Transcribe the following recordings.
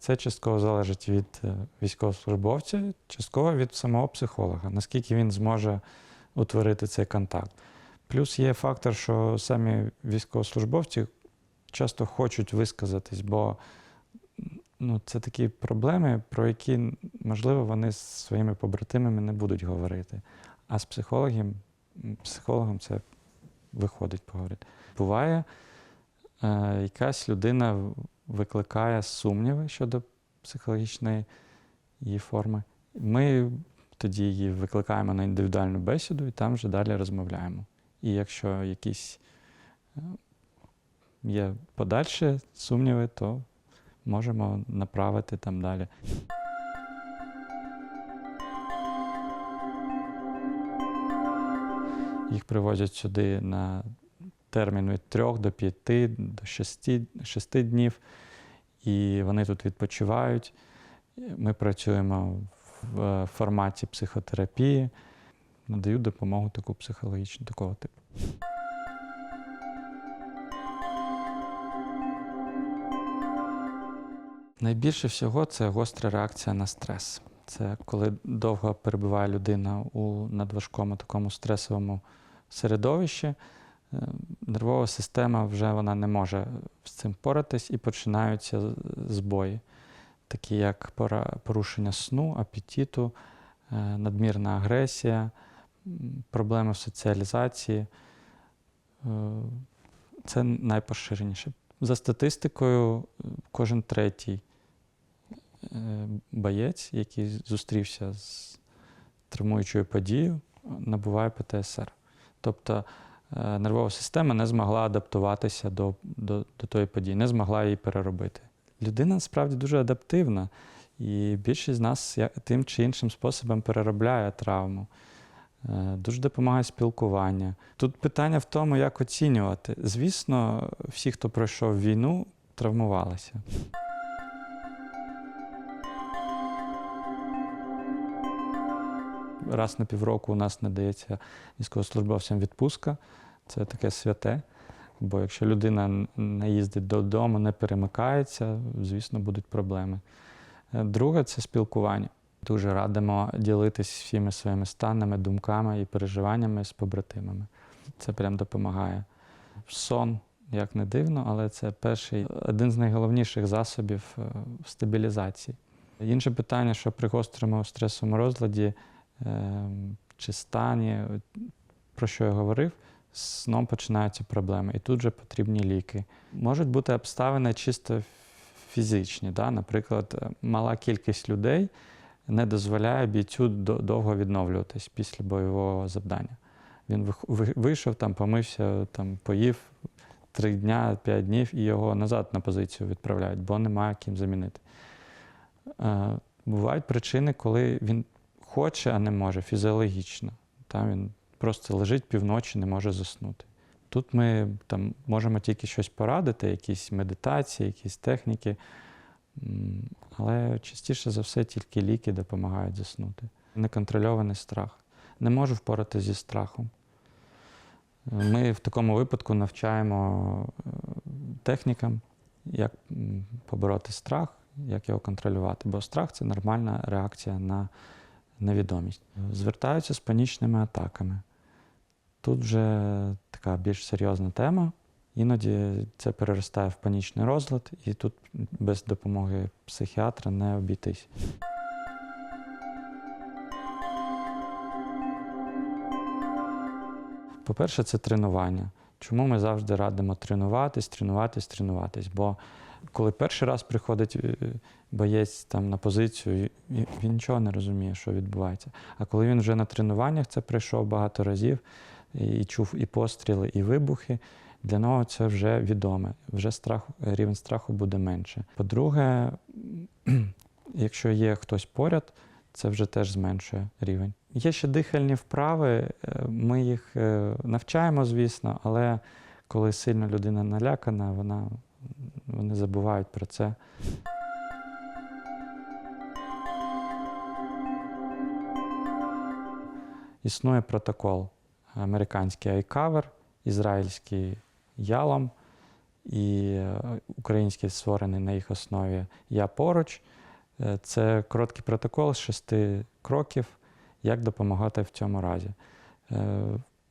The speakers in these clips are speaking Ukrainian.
Це частково залежить від е, військовослужбовця, частково від самого психолога, наскільки він зможе утворити цей контакт. Плюс є фактор, що самі військовослужбовці часто хочуть висказатись, бо ну, це такі проблеми, про які, можливо, вони з своїми побратимами не будуть говорити. А з психологом, психологом це виходить поговорити. Буває, е, якась людина викликає сумніви щодо психологічної її форми. Ми тоді її викликаємо на індивідуальну бесіду і там вже далі розмовляємо. І якщо якісь е, є подальші сумніви, то можемо направити там далі. Їх привозять сюди на термін від 3 до 5, до 6, 6 днів, і вони тут відпочивають. Ми працюємо в е, форматі психотерапії, надають допомогу таку психологічну, такого типу. Найбільше всього це гостра реакція на стрес. Це коли довго перебуває людина у надважкому такому стресовому середовищі, нервова система вже вона не може з цим поратись і починаються збої, такі як порушення сну, апетиту, е, надмірна агресія, проблеми в соціалізації. Е, Це найпоширеніше. За статистикою, е, кожен третій е, боєць, який зустрівся з травмуючою подією, набуває ПТСР. Тобто е, нервова система не змогла адаптуватися до, до, до тої події, не змогла її переробити. Людина насправді дуже адаптивна, і більшість з нас тим чи іншим способом переробляє травму. Е, Дуже допомагає спілкування. Тут питання в тому, як оцінювати. Звісно, всі, хто пройшов війну, травмувалися. Раз на півроку у нас надається військовослужбовцям відпустка. Це таке святе. Бо якщо людина не їздить додому, не перемикається, звісно, будуть проблеми. Е, Друге це спілкування. Дуже радимо ділитись всіми своїми станами, думками і переживаннями з побратимами. Це прям допомагає. Сон, як не дивно, але це перший один з найголовніших засобів е, стабілізації. Інше питання, що при гострому стресовому розладі чи стані, про що я говорив, з сном починаються проблеми, і тут же потрібні ліки. Можуть бути обставини чисто фізичні. Да? Наприклад, е, мала кількість людей не дозволяє бійцю довго відновлюватись після бойового завдання. Він вийшов, там, помився, там, поїв три дня, п'ять днів і його назад на позицію відправляють, бо немає ким замінити. Е, Бувають причини, коли він хоче, а не може, фізіологічно. Там він просто лежить півночі, не може заснути. Тут ми там, можемо тільки щось порадити, якісь медитації, якісь техніки, але частіше за все тільки ліки допомагають заснути. Неконтрольований страх. Не можу впоратися зі страхом. Ми в такому випадку навчаємо е, технікам, як побороти страх, як його контролювати. Бо страх це нормальна реакція на невідомість. Звертаються з панічними атаками. Тут вже така більш серйозна тема. Іноді це переростає в панічний розлад, і тут без допомоги психіатра не обійтись. По-перше, це тренування. Чому ми завжди радимо тренуватись, тренуватись, тренуватись? Бо коли перший раз приходить е, боєць там на позицію, він нічого не розуміє, що відбувається. А коли він вже на тренуваннях це пройшов багато разів і чув і постріли, і вибухи, для нього це вже відоме. Вже страх, рівень страху буде менше. По-друге, якщо є хтось поряд, це вже теж зменшує рівень. Є ще дихальні вправи, е, ми їх е, навчаємо, звісно, але коли сильно людина налякана, вона, вони забувають про це. Існує протокол американський iCover, ізраїльський Ялом і е, український створений на їх основі Я поруч. Е, Це короткий протокол з шести кроків, як допомагати в цьому разі. Е,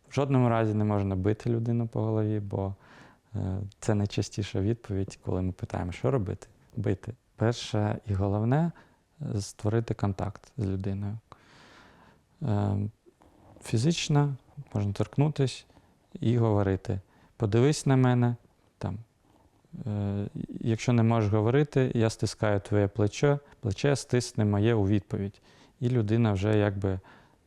В жодному разі не можна бити людину по голові, бо це найчастіша відповідь, коли ми питаємо, що робити? Бити. Перше і головне е, створити контакт з людиною. Е, Фізично можна торкнутися і говорити. Подивись на мене. Там. Е, Якщо не можеш говорити, я стискаю твоє плече, плече стисне моє у відповідь. І людина вже якби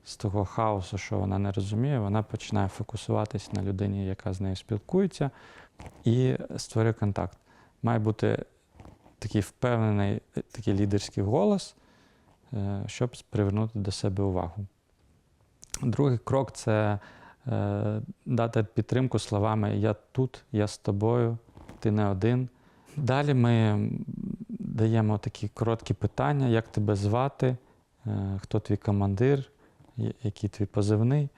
з того хаосу, що вона не розуміє, вона починає фокусуватись на людині, яка з нею спілкується, і створює контакт. Має бути такий впевнений, е, такий лідерський голос, е, щоб привернути до себе увагу. Другий крок це е, дати підтримку словами Я тут, я з тобою, ти не один. Далі ми даємо такі короткі питання, як тебе звати, хто твій командир, який твій позивний.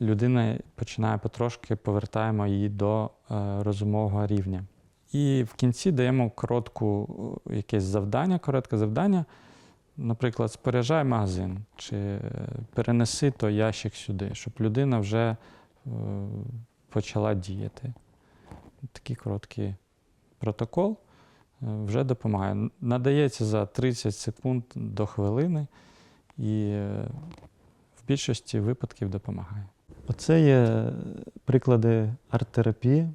Людина починає потрошки, повертаємо її до е, розумового рівня. І в кінці даємо коротку е, якесь завдання, коротке завдання. Наприклад, споряджай магазин чи е, перенеси той ящик сюди, щоб людина вже почала діяти. Такий короткий протокол вже допомагає. Надається за 30 секунд до хвилини і в більшості випадків допомагає. Оце є приклади арт-терапії.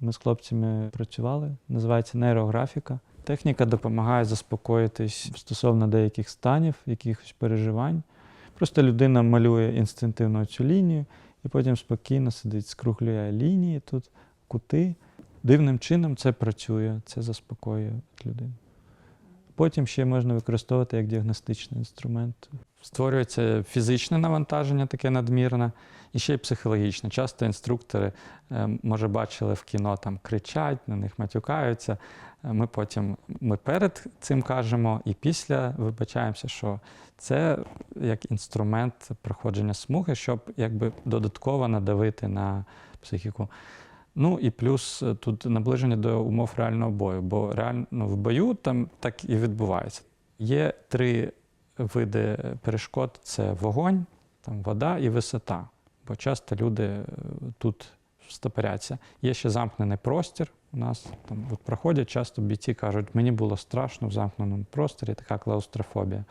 Ми з хлопцями працювали, називається нейрографіка. Техніка допомагає заспокоїтись стосовно деяких станів, якихось переживань. Просто людина малює інстинктивно цю лінію і потім спокійно сидить, скруглює лінії тут, кути. Дивним чином це працює, це заспокоює людину. Потім ще можна використовувати як діагностичний інструмент. Створюється фізичне навантаження, таке надмірне, і ще й психологічне. Часто інструктори, е, може, бачили в кіно, там кричать, на них матюкаються. Е, Ми потім ми перед цим кажемо і після вибачаємося, що це як інструмент проходження смуги, щоб якби додатково надавити на психіку. Ну і плюс е, тут наближення до умов реального бою, бо реально в бою там так і відбувається. Є три види перешкод: це вогонь, там, вода і висота. Бо часто люди е, тут стопоряться. Є ще замкнений простір. У нас там от проходять, часто бійці кажуть, мені було страшно в замкненому просторі, така клаустрофобія.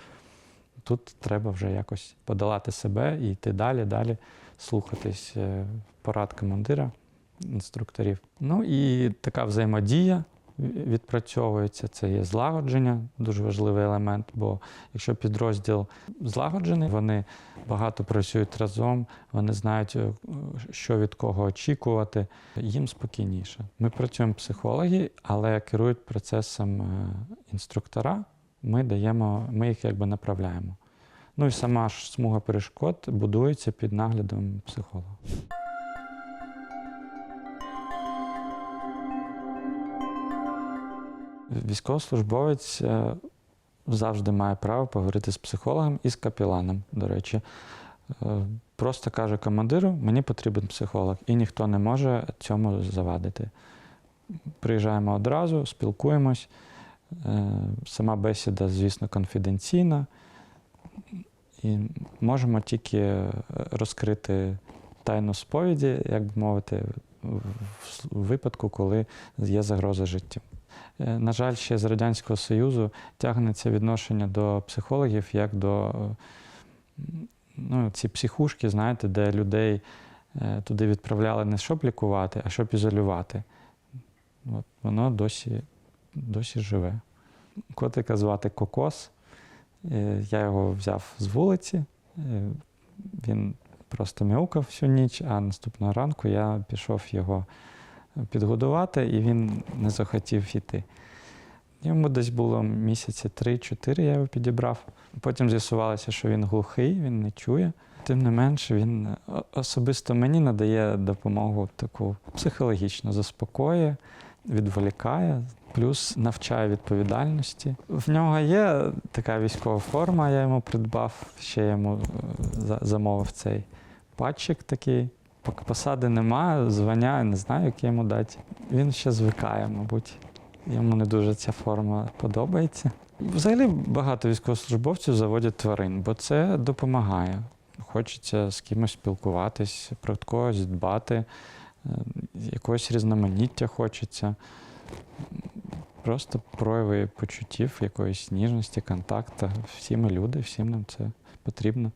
Тут треба вже якось подолати себе і йти далі, далі слухатись е, порад командира, інструкторів. Ну і така взаємодія відпрацьовується. Це є злагодження, дуже важливий елемент. Бо якщо підрозділ злагоджений, вони багато працюють разом, вони знають, е, що від кого очікувати, їм спокійніше. Ми працюємо психологи, але керують процесом е, інструктора. Ми даємо, ми їх якби направляємо. Ну і сама ж смуга перешкод будується під наглядом психолога. Військовослужбовець е, завжди має право поговорити з психологом і з капіланом, до речі. Е, Просто каже командиру, мені потрібен психолог, і ніхто не може цьому завадити. Приїжджаємо одразу, спілкуємось. Е, Сама бесіда, звісно, конфіденційна. І можемо тільки розкрити тайну сповіді, як би мовити, в випадку, коли є загроза життю. Е, На жаль, ще з Радянського Союзу тягнеться відношення до психологів як до ну, ці психушки, знаєте, де людей е, туди відправляли не щоб лікувати, а щоб ізолювати. От воно досі, досі живе. Котика звати Кокос. Е, Я його взяв з вулиці. Він просто мяукав всю ніч, а наступного ранку я пішов його підгодувати, і він не захотів йти. Йому десь було місяці 3-4, я його підібрав. Потім з'ясувалося, що він глухий, він не чує. Тим не менше, він особисто мені надає допомогу таку психологічно, заспокоює, відволікає, плюс навчає відповідальності. В нього є така військова форма, я йому придбав, ще йому е, замовив цей патчик такий. Пок- Посади немає, звання, не знаю, яке йому дати. Він ще звикає, мабуть. Йому не дуже ця форма подобається. Взагалі багато військовослужбовців заводять тварин, бо це допомагає. Хочеться з кимось спілкуватись, про когось дбати, е, якогось різноманіття хочеться. Просто прояви почуттів, якоїсь ніжності, контакту. Всі ми люди, всім нам це потрібно.